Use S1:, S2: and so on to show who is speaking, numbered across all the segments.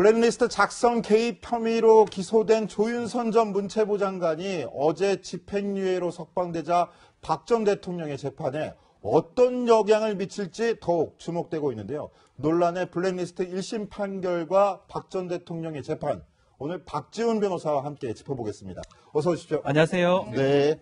S1: 블랙리스트 작성 개입 혐의로 기소된 조윤선 전 문체부 장관이 어제 집행유예로 석방되자 박 전 대통령의 재판에 어떤 영향을 미칠지 더욱 주목되고 있는데요. 논란의 블랙리스트 1심 판결과 박 전 대통령의 재판. 오늘 박지훈 변호사와 함께 짚어보겠습니다. 어서 오십시오.
S2: 안녕하세요.
S1: 네.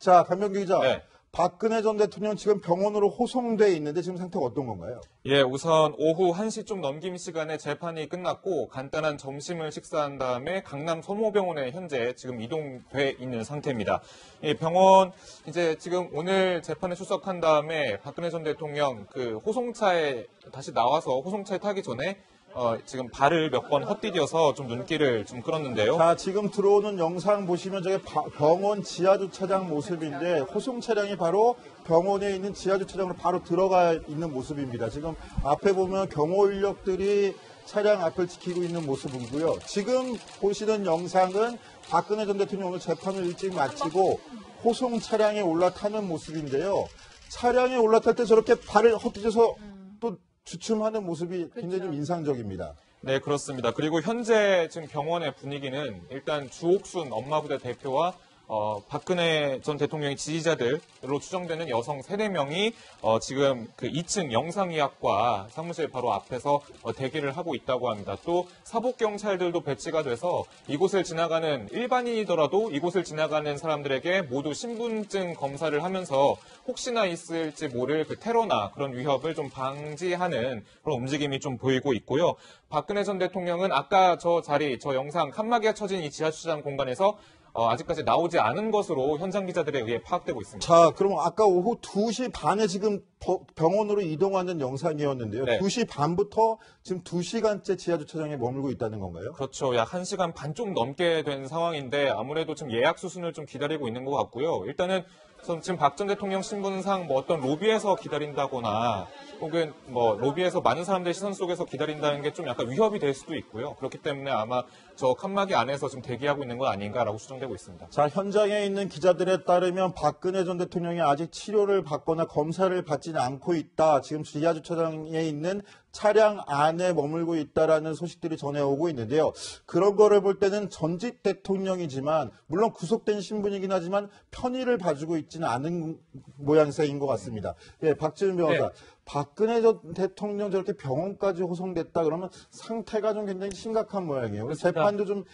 S1: 자, 강병규 기자.
S3: 네.
S1: 박근혜 전 대통령 지금 병원으로 호송돼 있는데 지금 상태가 어떤 건가요?
S3: 예, 우선 오후 1시 좀 넘김 시간에 재판이 끝났고 간단한 점심을 식사한 다음에 강남 소모병원에 현재 지금 이동돼 있는 상태입니다. 이 병원 이제 지금 오늘 재판에 출석한 다음에 박근혜 전 대통령 그 호송차에 다시 나와서 호송차에 타기 전에 어, 지금 발을 몇 번 헛디뎌서 좀 눈길을 좀 끌었는데요.
S1: 자, 지금 들어오는 영상 보시면 저게 바- 병원 지하주차장 모습인데 호송 차량이 바로 병원에 있는 지하주차장으로 바로 들어가 있는 모습입니다. 지금 앞에 보면 경호 인력들이 차량 앞을 지키고 있는 모습이고요. 지금 보시는 영상은 박근혜 전 대통령 오늘 재판을 일찍 마치고 호송 차량에 올라타는 모습인데요. 차량에 올라탈 때 저렇게 발을 헛디뎌서 또 주춤하는 모습이 굉장히 좀 인상적입니다.
S3: 네, 그렇습니다. 그리고 현재 지금 병원의 분위기는 일단 주옥순 엄마부대 대표와 어, 박근혜 전 대통령의 지지자들로 추정되는 여성 세네 명이 어, 지금 그 2층 영상의학과 사무실 바로 앞에서 어, 대기를 하고 있다고 합니다. 또 사복 경찰들도 배치가 돼서 이곳을 지나가는 일반인이더라도 이곳을 지나가는 사람들에게 모두 신분증 검사를 하면서 혹시나 있을지 모를 그 테러나 그런 위협을 좀 방지하는 그런 움직임이 좀 보이고 있고요. 박근혜 전 대통령은 아까 저 자리, 저 영상 칸막이가 쳐진 이 지하주차장 공간에서 어, 아직까지 나오지 않은 것으로 현장 기자들에 의해 파악되고 있습니다.
S1: 자, 그럼 아까 오후 2시 반에 지금 버- 병원으로 이동하는 영상이었는데요.
S3: 네.
S1: 2시 반부터 지금 2시간째 지하주차장에 머물고 있다는 건가요?
S3: 그렇죠. 약 1시간 반 좀 넘게 된 상황인데 아무래도 좀 예약 수순을 좀 기다리고 있는 것 같고요. 일단은 전 지금 박 전 대통령 신분상 뭐 어떤 로비에서 기다린다거나 혹은 뭐 로비에서 많은 사람들의 시선 속에서 기다린다는 게 좀 약간 위협이 될 수도 있고요. 그렇기 때문에 아마 저 칸막이 안에서 지금 대기하고 있는 건 아닌가라고 추정되고 있습니다.
S1: 자, 현장에 있는 기자들에 따르면 박근혜 전 대통령이 아직 치료를 받거나 검사를 받지는 않고 있다. 지금 지하주차장에 있는 차량 안에 머물고 있다라는 소식들이 전해오고 있는데요. 그런 거를 볼 때는 전직 대통령이지만 물론 구속된 신분이긴 하지만 편의를 봐주고 있지는 않은 모양새인 것 같습니다. 예, 박지은 변호사.
S2: 네.
S1: 박근혜 전 대통령 저렇게 병원까지 호송됐다 그러면 상태가 좀 굉장히 심각한 모양이에요.
S2: 그렇습니다.
S1: 재판도 좀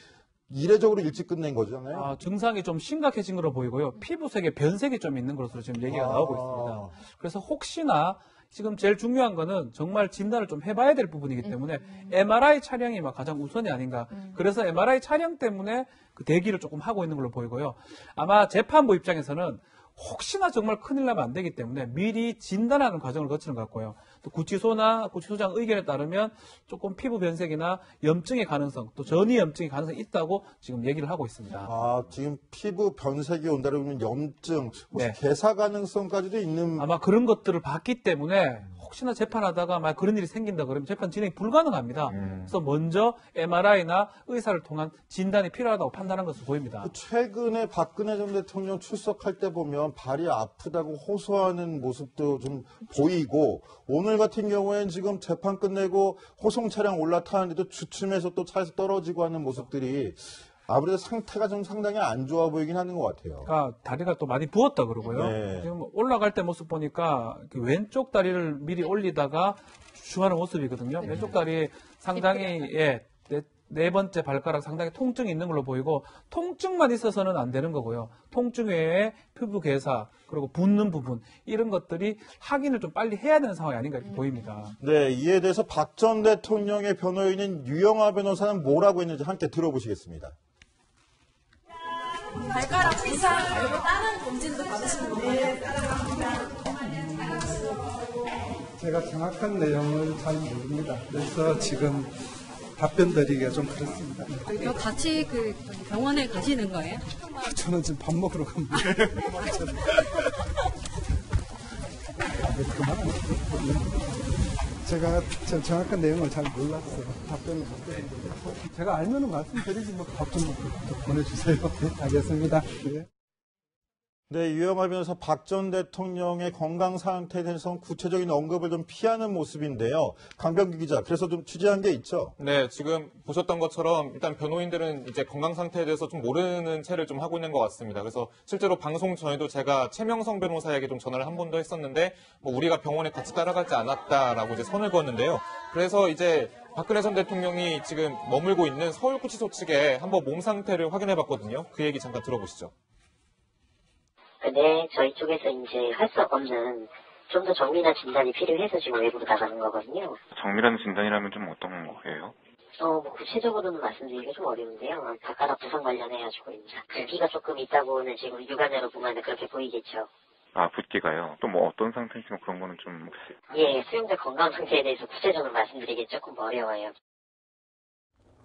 S1: 이례적으로 일찍 끝낸 거잖아요.
S2: 아, 증상이 좀 심각해진 걸로 보이고요. 피부색에 변색이 좀 있는 것으로 지금 얘기가
S1: 아.
S2: 나오고 있습니다. 그래서 혹시나 지금 제일 중요한 거는 정말 진단을 좀 해봐야 될 부분이기 때문에 MRI 촬영이 막 가장 우선이 아닌가. 그래서 MRI 촬영 때문에 그 대기를 조금 하고 있는 걸로 보이고요. 아마 재판부 입장에서는 혹시나 정말 큰일 나면 안 되기 때문에 미리 진단하는 과정을 거치는 것 같고요. 또 구치소나 구치소장 의견에 따르면 조금 피부 변색이나 염증의 가능성, 또 전이 염증의 가능성이 있다고 지금 얘기를 하고 있습니다.
S1: 아, 지금 피부 변색이 온다 그러면 염증, 혹시
S2: 네.
S1: 개사 가능성까지도 있는
S2: 아마 그런 것들을 봤기 때문에 혹시나 재판하다가 만약 그런 일이 생긴다 그러면 재판 진행이 불가능합니다. 그래서 먼저 MRI나 의사를 통한 진단이 필요하다고 판단한 것으로 보입니다.
S1: 그 최근에 박근혜 전 대통령 출석할 때 보면 발이 아프다고 호소하는 모습도 좀 보이고 오늘 같은 경우에는 지금 재판 끝내고 호송 차량 올라타는데도 주춤해서 또 차에서 떨어지고 하는 모습들이 아무래도 상태가 좀 상당히 안 좋아 보이긴 하는 것 같아요.
S2: 그러니까 다리가 또 많이 부었다 그러고요.
S1: 네.
S2: 지금 올라갈 때 모습 보니까 그 왼쪽 다리를 미리 올리다가 주춤하는 모습이거든요. 왼쪽 다리 상당히 예. 네, 네 번째 발가락 상당히 통증이 있는 걸로 보이고 통증만 있어서는 안 되는 거고요. 통증 외에 피부 개사 그리고 붓는 부분 이런 것들이 확인을 좀 빨리 해야 되는 상황이 아닌가 이렇게 보입니다.
S1: 네, 이에 대해서 박 전 대통령의 변호인인 유영아 변호사는 뭐라고 했는지 함께 들어보시겠습니다.
S4: 발가락 이상 그리고 다른 검진도 받으시는 건가요?
S5: 제가 정확한 내용을 잘 모릅니다. 그래서 지금 답변 드리기가 좀 그렇습니다.
S4: 이거 같이 그 병원에 가시는 거예요?
S5: 저는 지금 밥 먹으러 갑니다. 네, 그만. 제가 저 정확한 내용을 잘 몰라서 답변을 못 드립니다. 제가 알면은 말씀드리지 뭐밥좀 보내주세요. 네, 알겠습니다. 네.
S1: 네, 변호사 박전 대통령의 건강 상태에 대해서는 구체적인 언급을 좀 피하는 모습인데요. 강병기 기자, 그래서 좀 취재한 게 있죠.
S3: 네, 지금 보셨던 것처럼 일단 변호인들은 이제 건강 상태에 대해서 좀 모르는 채를 좀 하고 있는 것 같습니다. 그래서 실제로 방송 전에도 제가 최명성 변호사에게 좀 전화를 한 번 더 했었는데 뭐 우리가 병원에 같이 따라가지 않았다라고 이제 선을 그었는데요. 그래서 이제 박근혜 전 대통령이 지금 머물고 있는 서울구치소 측에 한번 몸 상태를 확인해 봤거든요. 그 얘기 잠깐 들어보시죠.
S6: 근데 저희 쪽에서 이제 할 수 없는 좀 더 정밀한 진단이 필요해서 지금 외부로 나가는 거거든요.
S7: 정밀한 진단이라면 좀 어떤 거예요?
S6: 어, 뭐 구체적으로는 말씀드리기 좀 어려운데요. 각가락 부상 관련해가지고 이제 붓기가 조금 있다고는 지금 육안으로 보면 그렇게 보이겠죠.
S7: 아, 붓기가요? 또 뭐 어떤 상태인지 뭐 그런 거는 좀 혹시.
S6: 예, 수용자 건강 상태에 대해서 구체적으로 말씀드리기 조금 어려워요.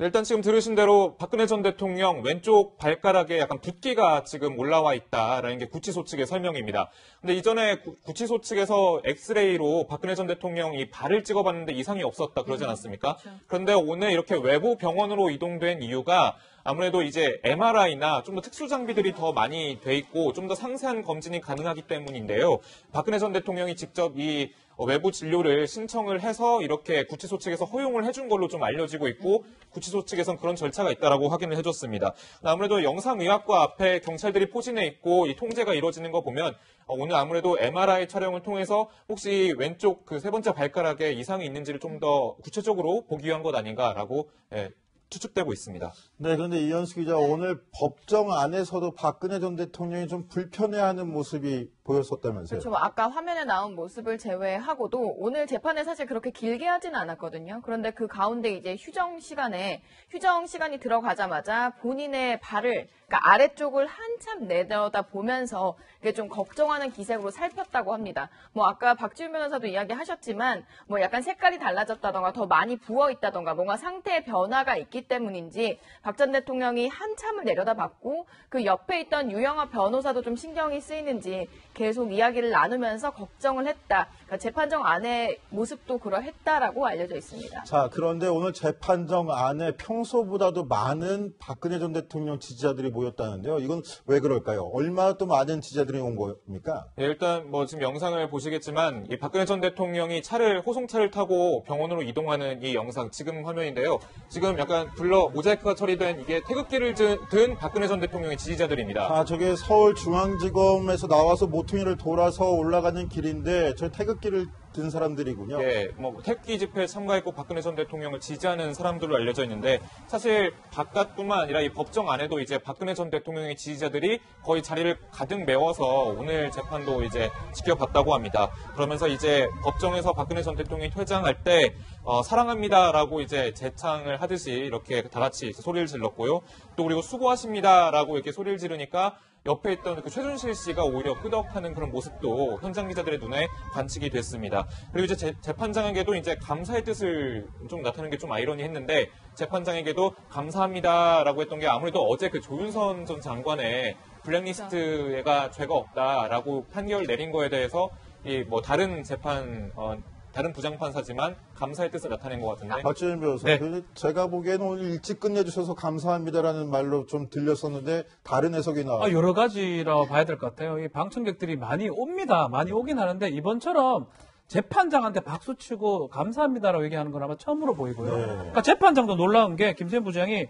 S3: 네, 일단 지금 들으신 대로 박근혜 전 대통령 왼쪽 발가락에 약간 붓기가 지금 올라와 있다라는 게 구치소 측의 설명입니다. 근데 이전에 구, 구치소 측에서 엑스레이로 박근혜 전 대통령 이 발을 찍어봤는데 이상이 없었다 그러지 않았습니까? 그런데 오늘 이렇게 외부 병원으로 이동된 이유가 아무래도 이제 MRI나 좀 더 특수 장비들이 더 많이 돼 있고 좀 더 상세한 검진이 가능하기 때문인데요. 박근혜 전 대통령이 직접 이 어, 외부 진료를 신청을 해서 이렇게 구치소 측에서 허용을 해준 걸로 좀 알려지고 있고 구치소 측에선 그런 절차가 있다라고 확인을 해줬습니다. 아무래도 영상의학과 앞에 경찰들이 포진해 있고 이 통제가 이루어지는 거 보면 어, 오늘 아무래도 MRI 촬영을 통해서 혹시 왼쪽 그 세 번째 발가락에 이상이 있는지를 좀 더 구체적으로 보기 위한 것 아닌가라고 예, 추측되고 있습니다.
S1: 네, 그런데 이현수 기자, 오늘 법정 안에서도 박근혜 전 대통령이 좀 불편해하는 모습이 보였었다면서요.
S8: 그렇죠. 아까 화면에 나온 모습을 제외하고도 오늘 재판을 사실 그렇게 길게 하지는 않았거든요. 그런데 그 가운데 이제 휴정 시간에 휴정 시간이 들어가자마자 본인의 발을 그러니까 아래쪽을 한참 내려다 보면서 이게 좀 걱정하는 기색으로 살폈다고 합니다. 뭐 아까 박지훈 변호사도 이야기하셨지만 뭐 약간 색깔이 달라졌다던가 더 많이 부어 있다던가 뭔가 상태의 변화가 있기 때문인지 박 전 대통령이 한참을 내려다봤고 그 옆에 있던 유영아 변호사도 좀 신경이 쓰이는지 계속 이야기를 나누면서 걱정을 했다. 그러니까 재판정 안의 모습도 그러했다라고 알려져 있습니다.
S1: 자, 그런데 오늘 재판정 안에 평소보다도 많은 박근혜 전 대통령 지지자들이 모였다는데요. 이건 왜 그럴까요? 얼마나 또 많은 지지자들이 온 겁니까?
S3: 예, 일단 뭐 지금 영상을 보시겠지만 이 박근혜 전 대통령이 차를 호송차를 타고 병원으로 이동하는 이 영상 지금 화면인데요. 지금 약간 블러 모자이크가 처리된 이게 태극기를 든, 든 박근혜 전 대통령의 지지자들입니다.
S1: 아, 저게 서울중앙지검에서 나와서 모퉁이를 돌아서 올라가는 길인데 저 태극 기를 든 사람들이군요.
S3: 예, 뭐 태극기 집회에 참가했고 박근혜 전 대통령을 지지하는 사람들로 알려져 있는데 사실 바깥뿐만 아니라 이 법정 안에도 이제 박근혜 전 대통령의 지지자들이 거의 자리를 가득 메워서 오늘 재판도 이제 지켜봤다고 합니다. 그러면서 이제 법정에서 박근혜 전 대통령이 퇴장할 때 어, 사랑합니다라고 이제 재창을 하듯이 이렇게 다 같이 소리를 질렀고요. 또 그리고 수고하십니다라고 이렇게 소리를 지르니까 옆에 있던 그 최준실 씨가 오히려 끄덕하는 그런 모습도 현장 기자들의 눈에 관측이 됐습니다. 그리고 이제 재, 재판장에게도 이제 감사의 뜻을 좀 나타내는 게 좀 아이러니했는데 재판장에게도 감사합니다라고 했던 게 아무래도 어제 그 조윤선 전 장관의 블랙리스트가 죄가 없다라고 판결 내린 거에 대해서 이 뭐 다른 재판 어, 다른 부장판사지만 감사의 뜻을 나타낸 것 같은데
S1: 박지현 변호사,
S3: 네.
S1: 그 제가 보기에는 오늘 일찍 끝내주셔서 감사합니다라는 말로 좀 들렸었는데 다른 해석이 나와요.
S2: 아, 여러 가지라고 봐야 될 것 같아요. 이 방청객들이 많이 옵니다. 많이 오긴 하는데 이번처럼 재판장한테 박수 치고 감사합니다라고 얘기하는 건 아마 처음으로 보이고요.
S1: 네.
S2: 그러니까 재판장도 놀라운 게 김세현 부장이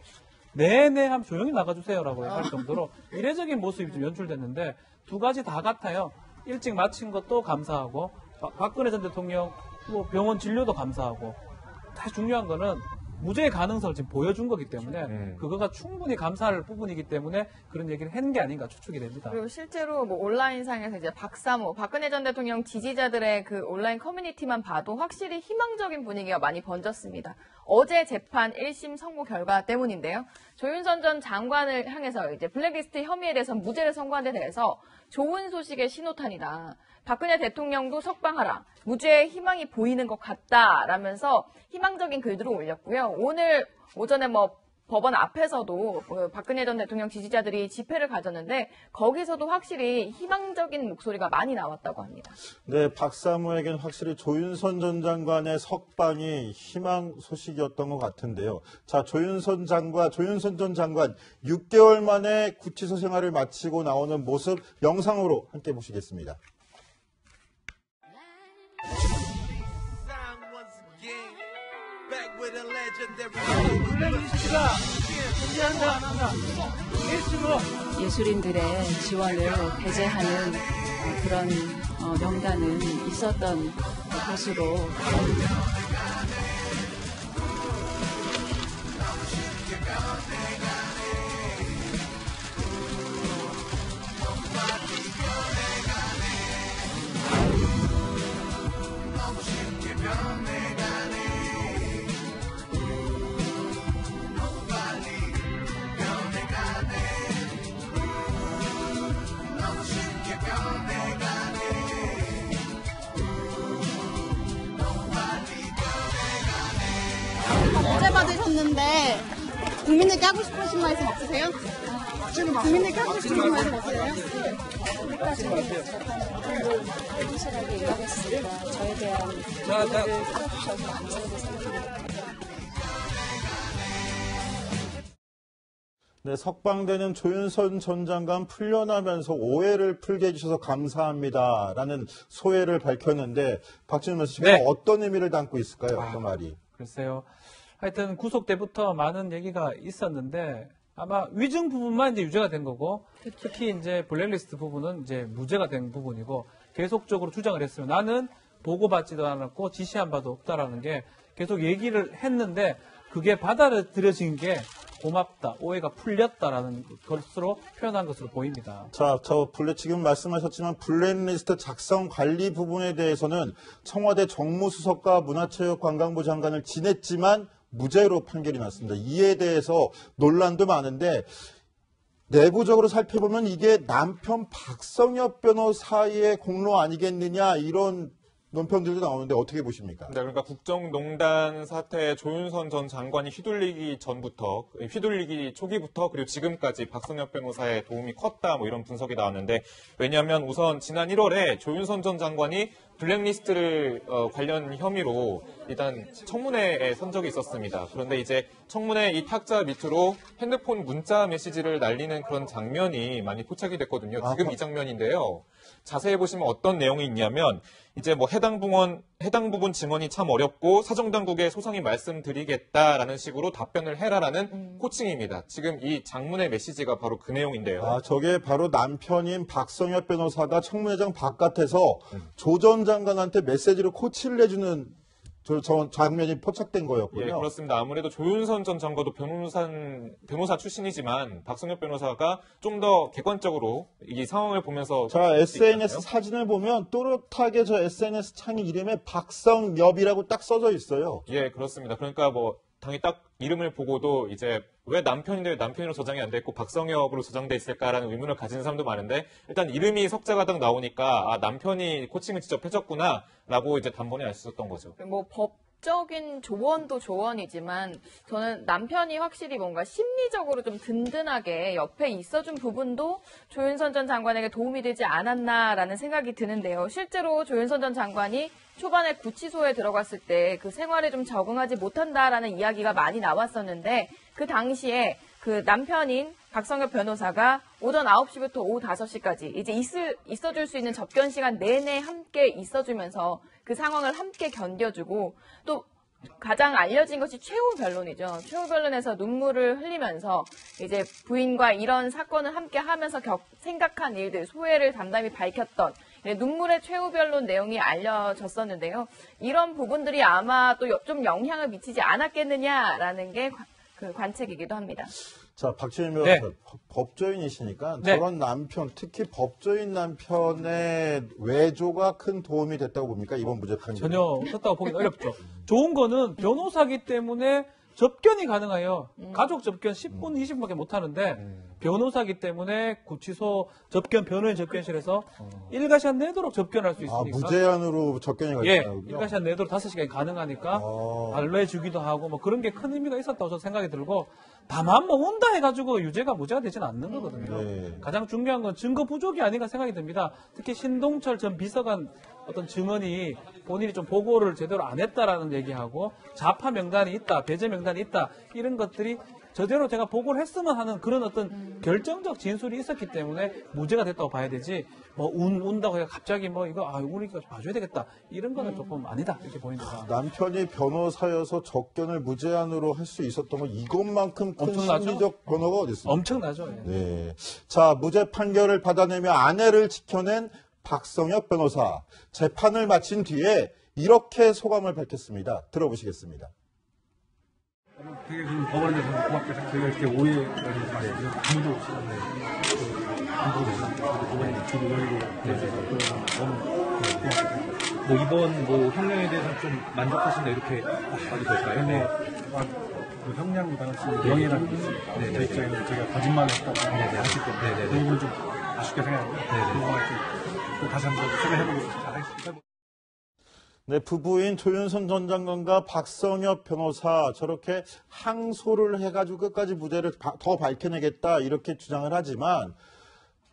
S2: 네네 하면 조용히 나가주세요라고 할 정도로 이례적인 모습이 좀 연출됐는데 두 가지 다 같아요. 일찍 마친 것도 감사하고 박- 박근혜 전 대통령 뭐 병원 진료도 감사하고 다 중요한 거는 무죄의 가능성을 지금 보여준 거기 때문에
S3: 음.
S2: 그거가 충분히 감사할 부분이기 때문에 그런 얘기를 한게 아닌가 추측이 됩니다.
S8: 그리고 실제로 뭐 온라인상에서 이제 박사모, 박근혜 전 대통령 지지자들의 그 온라인 커뮤니티만 봐도 확실히 희망적인 분위기가 많이 번졌습니다. 어제 재판 1심 선고 결과 때문인데요. 조윤선 전 장관을 향해서 이제 블랙리스트 혐의에 대해서 무죄를 선고한 데 대해서 좋은 소식의 신호탄이다. 박근혜 대통령도 석방하라. 무죄의 희망이 보이는 것 같다라면서 희망적인 글들을 올렸고요. 오늘 오전에 뭐 법원 앞에서도 어, 박근혜 전 대통령 지지자들이 집회를 가졌는데 거기서도 확실히 희망적인 목소리가 많이 나왔다고 합니다.
S1: 네, 박사모에겐 확실히 조윤선 전 장관의 석방이 희망 소식이었던 것 같은데요. 자, 조윤선 장관, 조윤선 전 장관 6개월 만에 구치소 생활을 마치고 나오는 모습 영상으로 함께 보시겠습니다.
S9: 예술인들의 지원을 배제하는 어, 그런 어, 명단은 있었던 것으로
S1: 네, 석방되는 조윤선 전 장관 풀려나면서 오해를 풀게 해주셔서 감사합니다 라는 소회를 밝혔는데 박진우 씨가
S2: 네.
S1: 어떤 의미를 담고 있을까요? 그 말이.
S2: 글쎄요. 하여튼 구속 때부터 많은 얘기가 있었는데 아마 위증 부분만 이제 유죄가 된 거고 특히 이제 블랙리스트 부분은 이제 무죄가 된 부분이고 계속적으로 주장을 했으면 나는 보고받지도 않았고 지시한 바도 없다라는 게 계속 얘기를 했는데 그게 받아들여진 게 고맙다, 오해가 풀렸다라는 것으로 표현한 것으로 보입니다.
S1: 자, 저 블랙 지금 말씀하셨지만 블랙리스트 작성 관리 부분에 대해서는 청와대 정무수석과 문화체육관광부 장관을 지냈지만 무죄로 판결이 났습니다. 이에 대해서 논란도 많은데 내부적으로 살펴보면 이게 남편 박성엽 변호사의 공로 아니겠느냐 이런 논평들도 나오는데 어떻게 보십니까?
S3: 네, 그러니까 국정농단 사태에 조윤선 전 장관이 휘둘리기 전부터, 휘둘리기 초기부터 그리고 지금까지 박성엽 변호사의 도움이 컸다 뭐 이런 분석이 나왔는데 왜냐하면 우선 지난 1월에 조윤선 전 장관이 블랙리스트를 어, 관련 혐의로 일단 청문회에 선 적이 있었습니다. 그런데 이제 청문회 이 탁자 밑으로 핸드폰 문자 메시지를 날리는 그런 장면이 많이 포착이 됐거든요. 지금 이 장면인데요. 자세히 보시면 어떤 내용이 있냐면 이제 뭐 해당 부분 해당 부분 증언이 참 어렵고 사정 당국에 소상히 말씀드리겠다라는 식으로 답변을 해라라는 코칭입니다. 지금 이 장문의 메시지가 바로 그 내용인데요.
S1: 아, 저게 바로 남편인 박성엽 변호사가 청문회장 바깥에서
S3: 음.
S1: 조전 장관한테 메시지로 코치를 해주는 저, 저 장면이 포착된 거였군요.
S3: 예, 그렇습니다. 아무래도 조윤선 전 장관도 변호사, 변호사 출신이지만 박성엽 변호사가 좀 더 객관적으로 이 상황을 보면서
S1: 자, SNS. 사진을 보면 또렷하게 저 SNS 창 이름에 박성엽이라고 딱 써져 있어요.
S3: 예, 그렇습니다. 그러니까 뭐 당연히 딱 이름을 보고도 이제 왜 남편인데 왜 남편으로 저장이 안 돼 있고 박성엽으로 저장돼 있을까라는 의문을 가지는 사람도 많은데 일단 이름이 석자가 딱 나오니까 아 남편이 코칭을 직접 해줬구나라고 이제 단번에 알 수 있었던 거죠.
S8: 뭐 법 적인 조언도 조언이지만 저는 남편이 확실히 뭔가 심리적으로 좀 든든하게 옆에 있어준 부분도 조윤선 전 장관에게 도움이 되지 않았나라는 생각이 드는데요. 실제로 조윤선 전 장관이 초반에 구치소에 들어갔을 때 그 생활에 좀 적응하지 못한다라는 이야기가 많이 나왔었는데 그 당시에 그 남편인 박성엽 변호사가 오전 9시부터 오후 5시까지 이제 있을, 있어 줄 수 있는 접견 시간 내내 함께 있어주면서 그 상황을 함께 견뎌주고 또 가장 알려진 것이 최후 변론이죠. 최후 변론에서 눈물을 흘리면서 이제 부인과 이런 사건을 함께 하면서 겪- 생각한 일들, 소회를 담담히 밝혔던 네, 눈물의 최후 변론 내용이 알려졌었는데요. 이런 부분들이 아마 또 좀 영향을 미치지 않았겠느냐라는 게 관- 그 관측이기도 합니다.
S1: 자,
S2: 네.
S1: 변호사 법조인이시니까
S2: 네.
S1: 저런 남편, 특히 법조인 남편의 외조가 큰 도움이 됐다고 봅니까? 이번 무죄 판결.
S2: 전혀 없었다고 보기 어렵죠. 좋은 거는 변호사기 때문에 접견이 가능해요.
S8: 음.
S2: 가족 접견 10분, 20분밖에 못 하는데
S1: 음.
S2: 변호사기 때문에 구치소 접견 변호인 접견실에서 일가시간 내도록 접견할 수
S1: 아,
S2: 있으니까.
S1: 무제한으로 접견이
S2: 예,
S1: 가능하군요.
S2: 일가시간 내도록 5시간이 가능하니까
S1: 어.
S2: 알려주기도 하고 뭐 그런 게 큰 의미가 있었다고 저는 생각이 들고 다만 뭐 온다 해가지고 유죄가 무죄가 되지는 않는 거거든요.
S1: 네.
S2: 가장 중요한 건 증거 부족이 아닌가 생각이 듭니다. 특히 신동철 전 비서관 어떤 증언이 본인이 좀 보고를 제대로 안 했다라는 얘기하고 자파 명단이 있다, 배제 명단이 있다 이런 것들이 저대로 제가 보고를 했으면 하는 그런 어떤 결정적 진술이 있었기 때문에 무죄가 됐다고 봐야 되지 뭐 운, 운다고 해서 갑자기 뭐 이거 아 우리가 봐줘야 되겠다 이런 거는 조금 아니다 이렇게 보입니다.
S1: 남편이 변호사여서 접견을 무제한으로 할 수 있었던 건 이것만큼 큰
S2: 엄청나죠?
S1: 심리적 변화가 어디 있습니까?
S2: 엄청나죠. 예.
S1: 네. 자, 무죄 판결을 받아내며 아내를 지켜낸 박성혁 변호사. 재판을 마친 뒤에 이렇게 소감을 밝혔습니다. 들어보시겠습니다.
S10: 되게 좀 법원에서 고맙게 저희가 이렇게 오해를 말이죠. 아무도 없이 법원에 길을 열고 그래서 너무 고맙게
S11: 뭐 이번 뭐 형량에 대해서 좀 만족하신다 이렇게 봐도 될까요?
S10: 근데 아, 그 형량 당시 명예라는 게 있습니다. 네, 제 입장에는 제가 거짓말을 했다고 하실 때문에 그 부분 좀 아쉽게 생각하고 그 부분을 좀 다시 한번 생각해보고 잘
S1: 네, 부부인 조윤선 전 장관과 박성엽 변호사 저렇게 항소를 해가지고 끝까지 무죄를 바- 더 밝혀내겠다 이렇게 주장을 하지만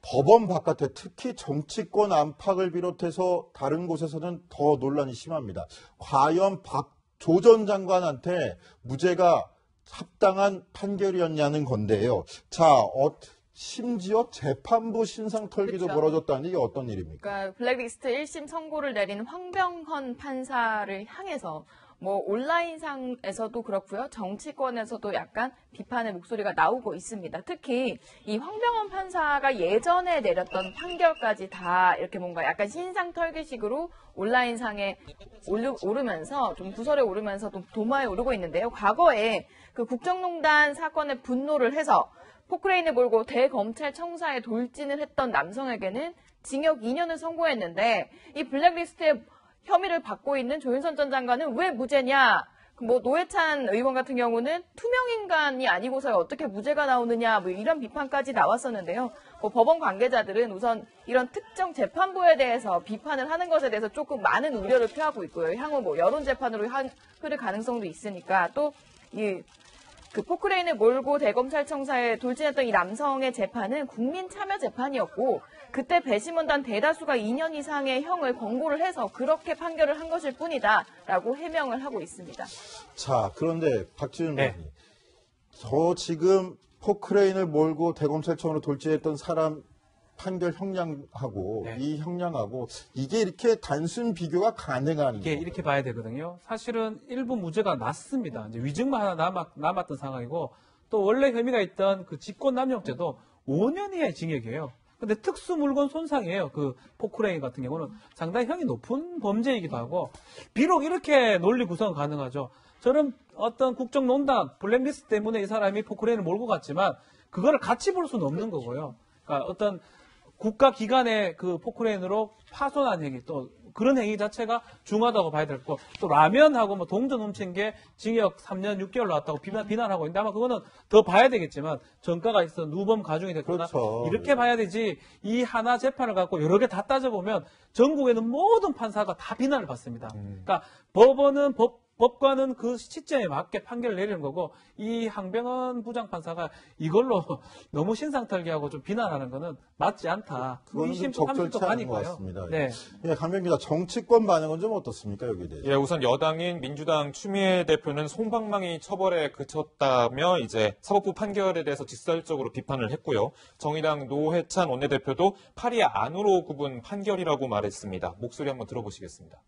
S1: 법원 바깥에 특히 정치권 안팎을 비롯해서 다른 곳에서는 더 논란이 심합니다. 과연 박조 전 장관한테 무죄가 합당한 판결이었냐는 건데요. 자, 어, 심지어 재판부 신상 털기도
S8: 그쵸.
S1: 벌어졌다는 게 어떤 일입니까?
S8: 그러니까 블랙리스트 1심 선고를 내린 황병헌 판사를 향해서 뭐 온라인상에서도 그렇고요. 정치권에서도 약간 비판의 목소리가 나오고 있습니다. 특히 이 황병헌 판사가 예전에 내렸던 판결까지 다 이렇게 뭔가 약간 신상 털기식으로 온라인상에 오르, 오르면서 좀 구설에 오르면서 좀 도마에 오르고 있는데요. 과거에 그 국정농단 사건에 분노를 해서 포크레인을 몰고 대검찰청사에 돌진을 했던 남성에게는 징역 2년을 선고했는데 이 블랙리스트에 혐의를 받고 있는 조윤선 전 장관은 왜 무죄냐? 뭐 노회찬 의원 같은 경우는 투명 인간이 아니고서 어떻게 무죄가 나오느냐 뭐 이런 비판까지 나왔었는데요. 뭐 법원 관계자들은 우선 이런 특정 재판부에 대해서 비판을 하는 것에 대해서 조금 많은 우려를 표하고 있고요. 향후 뭐 여론 재판으로 한- 흐를 가능성도 있으니까 또이 그 포크레인을 몰고 대검찰청사에 돌진했던 이 남성의 재판은 국민 참여 재판이었고 그때 배심원단 대다수가 2년 이상의 형을 권고를 해서 그렇게 판결을 한 것일 뿐이다라고 해명을 하고 있습니다.
S1: 자, 그런데 박지훈
S2: 네.
S1: 의원님, 저 지금 포크레인을 몰고 대검찰청으로 돌진했던 사람 판결 형량하고
S2: 네.
S1: 이 형량하고 이게 이렇게 단순 비교가 가능한
S2: 이게 이렇게 봐야 되거든요. 사실은 일부 무죄가 났습니다. 이제 위증만 하나 남았, 남았던 상황이고 또 원래 혐의가 있던 그 직권남용죄도 5년 이하의 징역이에요. 근데 특수 물건 손상이에요. 그 포크레인 같은 경우는 상당히 형이 높은 범죄이기도 하고 비록 이렇게 논리 구성 가능하죠. 저는 어떤 국정농단 블랙리스트 때문에 이 사람이 포크레인을 몰고 갔지만 그거를 같이 볼 수는 없는 거고요. 그러니까 어떤 국가 기관의 그 포크레인으로 파손한 행위 또 그런 행위 자체가 중하다고 봐야 될 거고 또 라면하고 뭐 동전 훔친 게 징역 3년 6개월 나왔다고 비난, 비난하고 있는데 아마 그거는 더 봐야 되겠지만 전과가 있어 누범 가중이 됐거나
S1: 그렇죠.
S2: 이렇게 봐야 되지 이 하나 재판을 갖고 여러 개 다 따져보면 전국에는 모든 판사가 다 비난을 받습니다. 그러니까 법원은 법 법관은 그 시점에 맞게 판결을 내리는 거고 이 항병헌 부장판사가 이걸로 너무 신상털기하고 좀 비난하는 거는 맞지 않다.
S1: 그거는 좀
S2: 2심 또 3심
S1: 적절치
S2: 또
S1: 않은 것. 같습니다.
S2: 네.
S1: 예, 강병 기자, 정치권 반응은 좀 어떻습니까, 여기에 대해서?
S3: 예, 우선 여당인 민주당 추미애 대표는 솜방망이 처벌에 그쳤다며 이제 사법부 판결에 대해서 직설적으로 비판을 했고요. 정의당 노회찬 원내대표도 파리 안으로 굽은 판결이라고 말했습니다. 목소리 한번 들어보시겠습니다.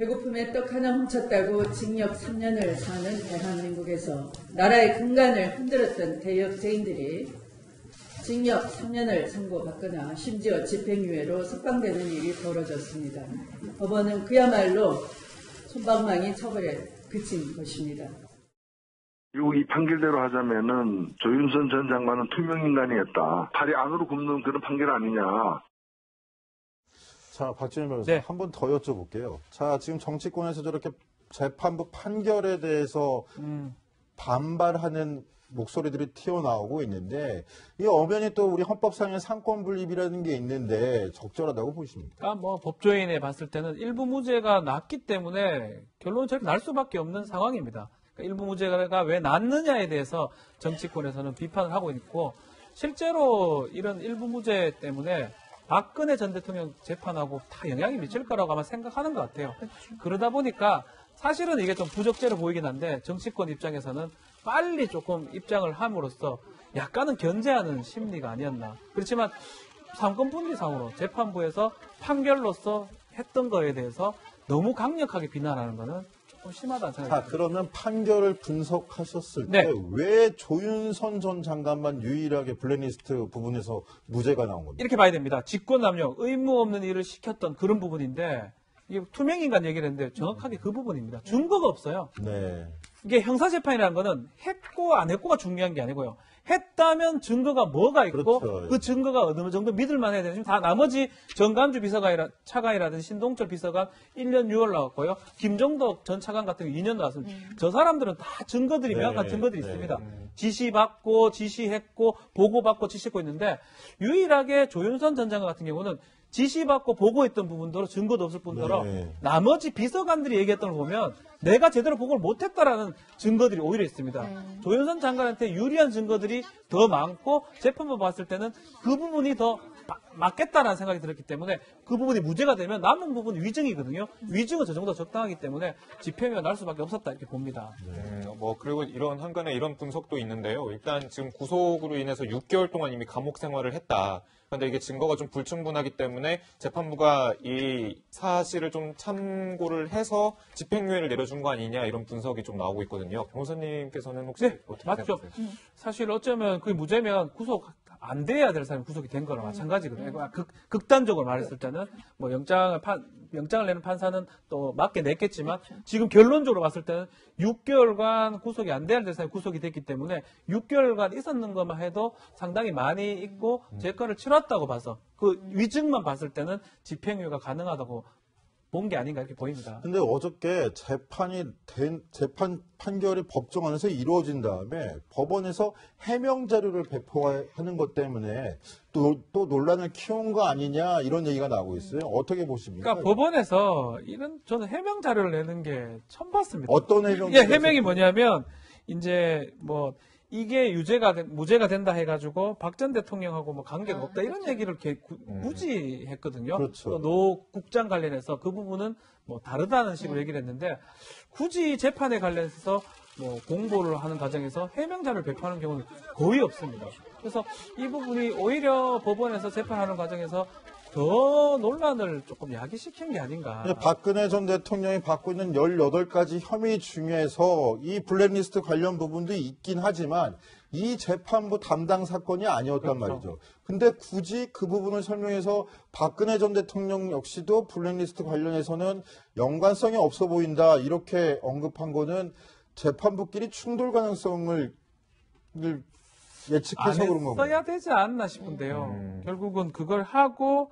S12: 배고픔에 떡 하나 훔쳤다고 징역 3년을 사는 대한민국에서 나라의 근간을 흔들었던 대역죄인들이 징역 3년을 선고받거나 심지어 집행유예로 석방되는 일이 벌어졌습니다. 법원은 그야말로 손방망이 처벌에 그친 것입니다.
S13: 이 판결대로 하자면은 조윤선 전 장관은 투명 인간이었다. 팔이 안으로 굽는 그런 판결 아니냐.
S1: 자, 박지훈 변호사, 한번 더 여쭤볼게요. 자, 지금 정치권에서 저렇게 재판부 판결에 대해서
S2: 음.
S1: 반발하는 목소리들이 튀어나오고 있는데 이 엄연히 또 우리 헌법상의 상권 분립이라는 게 있는데 적절하다고 보십니까?
S2: 그러니까 뭐 법조인에 봤을 때는 일부 무죄가 났기 때문에 결론은 저렇게 날 수밖에 없는 상황입니다. 그러니까 일부 무죄가 왜 났느냐에 대해서 정치권에서는 비판을 하고 있고 실제로 이런 일부 무죄 때문에 박근혜 전 대통령 재판하고 다 영향이 미칠 거라고 아마 생각하는 것 같아요. 그러다 보니까 사실은 이게 좀 부적절해 보이긴 한데 정치권 입장에서는 빨리 조금 입장을 함으로써 약간은 견제하는 심리가 아니었나. 그렇지만 상권 분리상으로 재판부에서 판결로서 했던 거에 대해서 너무 강력하게 비난하는 거는 조금 심하다는 생각이
S1: 자, 그러면 판결을 분석하셨을
S2: 네.
S1: 때왜 조윤선 전 장관만 유일하게 블랙리스트 부분에서 무죄가 나온 겁니까?
S2: 이렇게 봐야 됩니다. 직권남용, 의무 없는 일을 시켰던 그런 부분인데 이게 투명인간 얘기를 했는데 정확하게 그 부분입니다. 증거가 없어요.
S1: 네.
S2: 이게 형사재판이라는 거는 했고 안 했고가 중요한 게 아니고요. 했다면 증거가 뭐가 있고
S1: 그렇죠.
S2: 그 증거가 어느 정도 믿을 만 해야 되는 지금 다 나머지 정관주 비서관이라 차관이라든지 신동철 비서관 1년 6월 나왔고요. 김정덕 전 차관 같은 경우 2년 나왔습니다. 저 사람들은 다 증거들이
S1: 네,
S2: 명확한 증거들이
S1: 네.
S2: 있습니다. 지시받고 지시했고 보고받고 지시했고 있는데 유일하게 조윤선 전 장관 같은 경우는 지시받고 보고했던 부분대로 증거도 없을 뿐더러
S1: 네.
S2: 나머지 비서관들이 얘기했던 걸 보면 내가 제대로 보고를 못했다라는 증거들이 오히려 있습니다. 조윤선 장관한테 유리한 증거들이 더 많고 재판부 봤을 때는 그 부분이 더 마- 맞겠다라는 생각이 들었기 때문에 그 부분이 무죄가 되면 남은 부분이 위증이거든요. 위증은 저 정도 적당하기 때문에 집행유예 날 수밖에 없었다 이렇게 봅니다.
S3: 음, 뭐 그리고 이런 한간에 이런 분석도 있는데요. 일단 지금 구속으로 인해서 6개월 동안 이미 감옥 생활을 했다. 그런데 이게 증거가 좀 불충분하기 때문에 재판부가 이 사실을 좀 참고를 해서 집행유예를 내려준 거 아니냐 이런 분석이 좀 나오고 있거든요. 변호사님께서는 혹시 어떻게
S2: 맞죠.
S3: 생각하세요?
S2: 사실 어쩌면 그게 무죄면 구속 안 돼야 될 사람이 구속이 된 거랑 마찬가지거든요. 그러니까 극, 극단적으로 말했을 때는 뭐 영장을 판, 영장을 내는 판사는 또 맞게 냈겠지만 지금 결론적으로 봤을 때는 6개월간 구속이 안 돼야 될 사람이 구속이 됐기 때문에 6개월간 있었는 것만 해도 상당히 많이 있고 재건을 치렀다고 봐서 그 위증만 봤을 때는 집행유예가 가능하다고 본 게 아닌가 이렇게 보입니다.
S1: 근데 어저께 재판이 된 재판 판결이 법정 안에서 이루어진 다음에 법원에서 해명 자료를 배포하는 것 때문에 또, 또 논란을 키운 거 아니냐 이런 얘기가 나오고 있어요. 어떻게 보십니까?
S2: 그러니까 법원에서 이런 저는 해명 자료를 내는 게 처음 봤습니다.
S1: 어떤 해명?
S2: 예, 해명이 뭐냐면 이제 뭐 이게 유죄가 된- 무죄가 된다 해가지고 박 전 대통령하고 뭐 관계가 없다 이런 얘기를 이렇게 구- 굳이 했거든요.
S1: 그렇죠.
S2: 또노 국장 관련해서 그 부분은 뭐 다르다는 식으로 얘기를 했는데 굳이 재판에 관련해서 뭐 공보를 하는 과정에서 해명 자료를 배포하는 경우는 거의 없습니다. 그래서 이 부분이 오히려 법원에서 재판하는 과정에서 더 논란을 조금 야기시킨 게 아닌가.
S1: 박근혜 전 대통령이 받고 있는 18가지 혐의 중에서 이 블랙리스트 관련 부분도 있긴 하지만 이 재판부 담당 사건이 아니었단
S2: 그렇죠.
S1: 말이죠. 근데 굳이 그 부분을 설명해서 박근혜 전 대통령 역시도 블랙리스트 관련해서는 연관성이 없어 보인다 이렇게 언급한 거는 재판부끼리 충돌 가능성을 을 예측해서 그런 건가요?
S2: 써야 되지 않나 싶은데요. 결국은 그걸 하고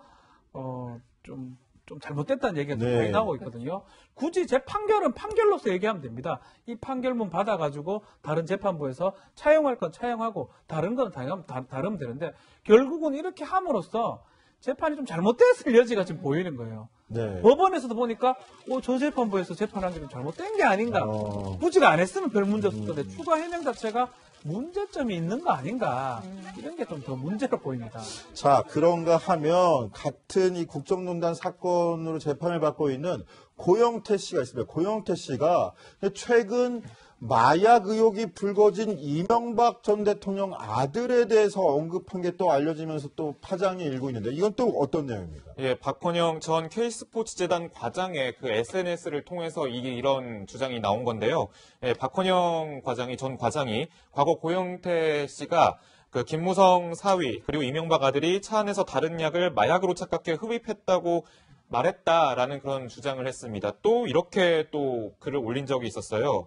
S2: 어, 좀, 좀 잘못됐다는 얘기가 좀
S1: 네.
S2: 많이 나오고 있거든요. 굳이 제 판결은 판결로서 얘기하면 됩니다. 이 판결문 받아가지고 다른 재판부에서 차용할 건 차용하고 다른 건 다르면, 다, 다르면 되는데 결국은 이렇게 함으로써 재판이 좀 잘못됐을 여지가 좀 보이는 거예요.
S1: 네.
S2: 법원에서도 보니까 어, 저 재판부에서 재판한 게 좀 잘못된 게 아닌가.
S1: 어.
S2: 굳이가 안 했으면 별 문제 없을 건데 추가 해명 자체가 문제점이 있는 거 아닌가. 이런 게 좀 더 문제로 보입니다.
S1: 자, 그런가 하면 같은 이 국정농단 사건으로 재판을 받고 있는 고영태 씨가 있습니다. 고영태 씨가 최근 마약 의혹이 불거진 이명박 전 대통령 아들에 대해서 언급한 게 또 알려지면서 또 파장이 일고 있는데 이건 또 어떤 내용입니까?
S3: 예, 박헌영 전 K스포츠재단 과장의 그 SNS를 통해서 이게 이런 주장이 나온 건데요. 예, 박헌영 과장이 전 과장이 과거 고영태 씨가 그 김무성 사위 그리고 이명박 아들이 차 안에서 다른 약을 마약으로 착각해 흡입했다고 말했다라는 그런 주장을 했습니다. 또 이렇게 또 글을 올린 적이 있었어요.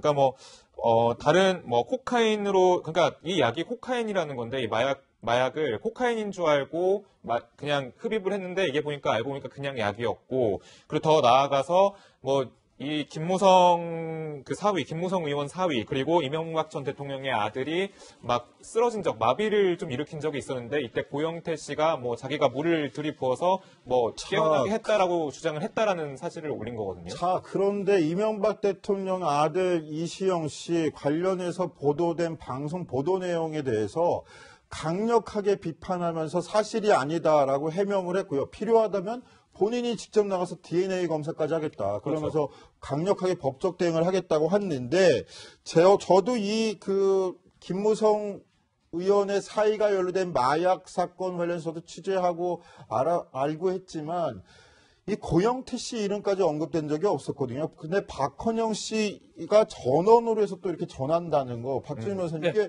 S3: 그러니까 뭐 어, 다른 뭐 코카인으로 그러니까 이 약이 코카인이라는 건데 이 마약 마약을 코카인인 줄 알고 마- 그냥 흡입을 했는데 이게 보니까 알고 보니까 그냥 약이었고 그리고 더 나아가서 뭐 이 김무성 그 사위, 김무성 의원 사위, 그리고 이명박 전 대통령의 아들이 막 쓰러진 적, 마비를 좀 일으킨 적이 있었는데 이때 고영태 씨가 뭐 자기가 물을 들이부어서 뭐 깨어나게 했다라고 주장을 했다라는 사실을 올린 거거든요.
S1: 자, 그런데 이명박 대통령 아들 이시영 씨 관련해서 보도된 방송 보도 내용에 대해서 강력하게 비판하면서 사실이 아니다라고 해명을 했고요. 필요하다면 본인이 직접 나가서 DNA 검사까지 하겠다. 그러면서 강력하게 법적 대응을 하겠다고 했는데, 제, 저도 이 그 김무성 의원의 사이가 연루된 마약 사건 관련해서도 취재하고 알아, 알고 했지만, 이 고영태 씨 이름까지 언급된 적이 없었거든요. 근데 박헌영 씨가 전원으로 해서 또 이렇게 전한다는 거, 박진희 변호사님, 이게,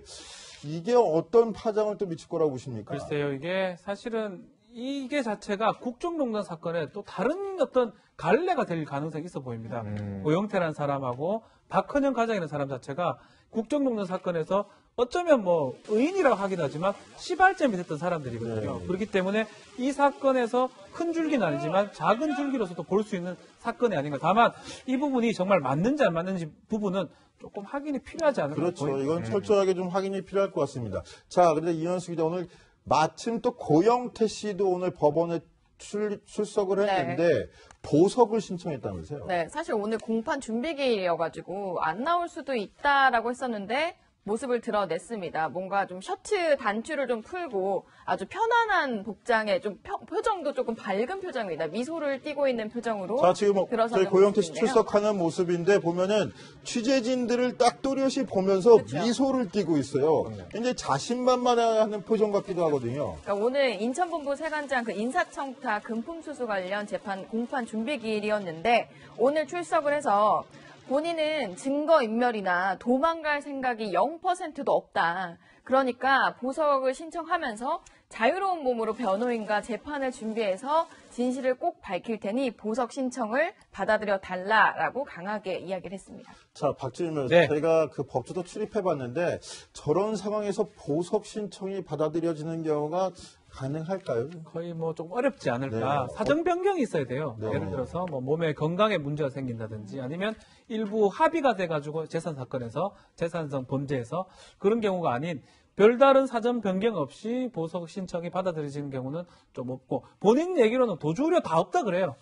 S1: 이게 어떤 파장을 또 미칠 거라고 보십니까?
S2: 글쎄요, 이게 사실은 이게 자체가 국정농단 사건에 또 다른 어떤 갈래가 될 가능성이 있어 보입니다. 고영태라는 사람하고 박헌영 과장이라는 사람 자체가 국정농단 사건에서 어쩌면 뭐 의인이라고 하긴 하지만 시발점이 됐던 사람들이거든요. 그렇기 때문에 이 사건에서 큰 줄기는 아니지만 작은 줄기로서도 볼 수 있는 사건이 아닌가. 다만 이 부분이 정말 맞는지 안 맞는지 부분은 조금 확인이 필요하지 않을까
S1: 그렇죠.
S2: 보입니다.
S1: 이건 철저하게 좀 확인이 필요할 것 같습니다. 자, 그런데 이현수 기자 오늘 마침 또 고영태 씨도 오늘 법원에 출, 출석을 했는데 보석을 신청했다면서요?
S8: 네, 사실 오늘 공판 준비기일이어가지고 안 나올 수도 있다라고 했었는데 모습을 드러냈습니다. 뭔가 좀 셔츠 단추를 좀 풀고 아주 편안한 복장에 좀 표, 표정도 조금 밝은 표정입니다. 미소를 띠고 있는 표정으로
S1: 자, 지금 뭐 저희 고영태 씨. 출석하는 모습인데 보면은 취재진들을 딱 또렷이 보면서
S8: 그렇죠.
S1: 미소를 띠고 있어요. 굉장히 자신만만하는 표정 같기도 하거든요.
S8: 그러니까 오늘 인천본부 세관장 그 인사청탁 금품수수 관련 재판 공판 준비 기일이었는데 오늘 출석을 해서 본인은 증거인멸이나 도망갈 생각이 0%도 없다. 그러니까 보석을 신청하면서 자유로운 몸으로 변호인과 재판을 준비해서 진실을 꼭 밝힐 테니 보석 신청을 받아들여 달라라고 강하게 이야기를 했습니다.
S1: 자, 박지민 변호사,
S2: 네.
S1: 제가 그 법조도 출입해봤는데 저런 상황에서 보석 신청이 받아들여지는 경우가 가능할까요?
S2: 거의 뭐좀 어렵지 않을까.
S1: 네.
S2: 사정 변경이 있어야 돼요.
S1: 네.
S2: 예를 들어서 뭐 몸에 건강에 문제가 생긴다든지 아니면 일부 합의가 돼가지고 재산 사건에서 재산성 범죄에서 그런 경우가 아닌 별다른 사전 변경 없이 보석 신청이 받아들여지는 경우는 좀 없고 본인 얘기로는 도주 우려 다 없다 그래요.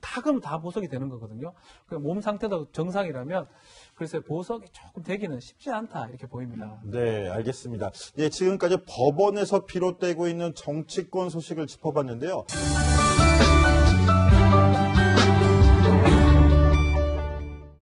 S2: 다 그러면 다 보석이 되는 거거든요. 그몸 상태도 정상이라면 글쎄 보석이 조금 되기는 쉽지 않다 이렇게 보입니다.
S1: 네, 알겠습니다. 예, 지금까지 법원에서 비롯되고 있는 정치권 소식을 짚어봤는데요.